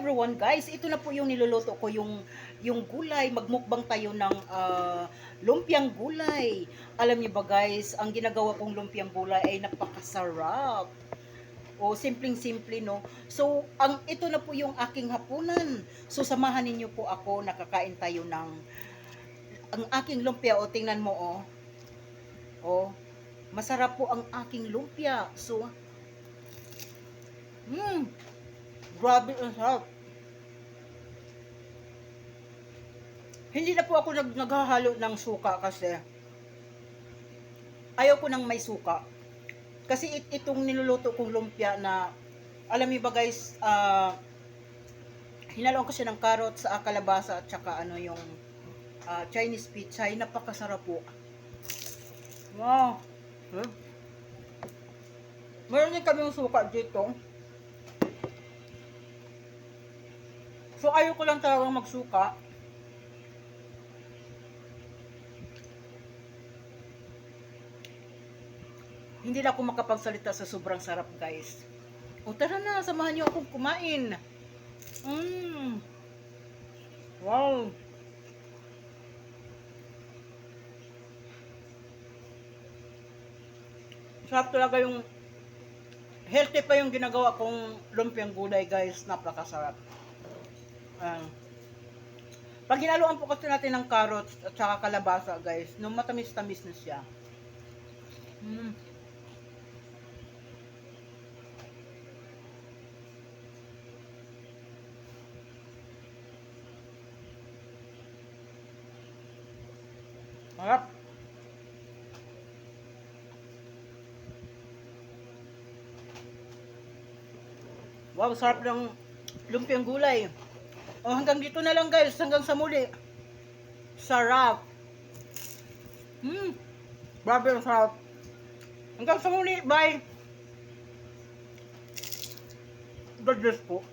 everyone guys, ito na po yung niluluto ko yung yung gulay, magmukbang tayo ng ah, lumpiang gulay. Alam niyo ba guys, ang ginagawa kong lumpiang gulay ay napakasarap. O simpleng-simple no. So, ang ito na po yung aking hapunan. So samahan ninyo po ako, nakakain tayo ng ang aking lumpia o tingnan mo oh. Oh, masarap po ang aking lumpia. So, mm, grabe ang sarap. Hindi na po ako nag naghahalo ng suka kasi ayaw ko ng may suka. Kasi it, itong niluluto kong lumpia na alam niyo ba guys, ah hinaloan ko siya ng carrots, sa kalabasa at saka ano yung ah, Chinese pizza, napakasarap po. Wow. Huh? Meron din kami yung suka dito. So ayaw ko lang talagang magsuka. Hindi na ako makapagsalita sa sobrang sarap, guys. O tara na, samahan niyo akong kumain. Mmm. Wow. Sarap talaga yung healthy pa yung ginagawa kong lumpiang gulay, guys. Napakasarap. Ayan. Pag hinaluan po kasi natin ng carrots at saka kalabasa, guys, no matamis-tamis na siya. Mm. Sarap. Wow, sarap ng lumpiang gulay. O hanggang dito na lang guys, hanggang sa muli. Sarap. Hmm. Grabe ang sarap. Hanggang sa muli, bye. God bless po.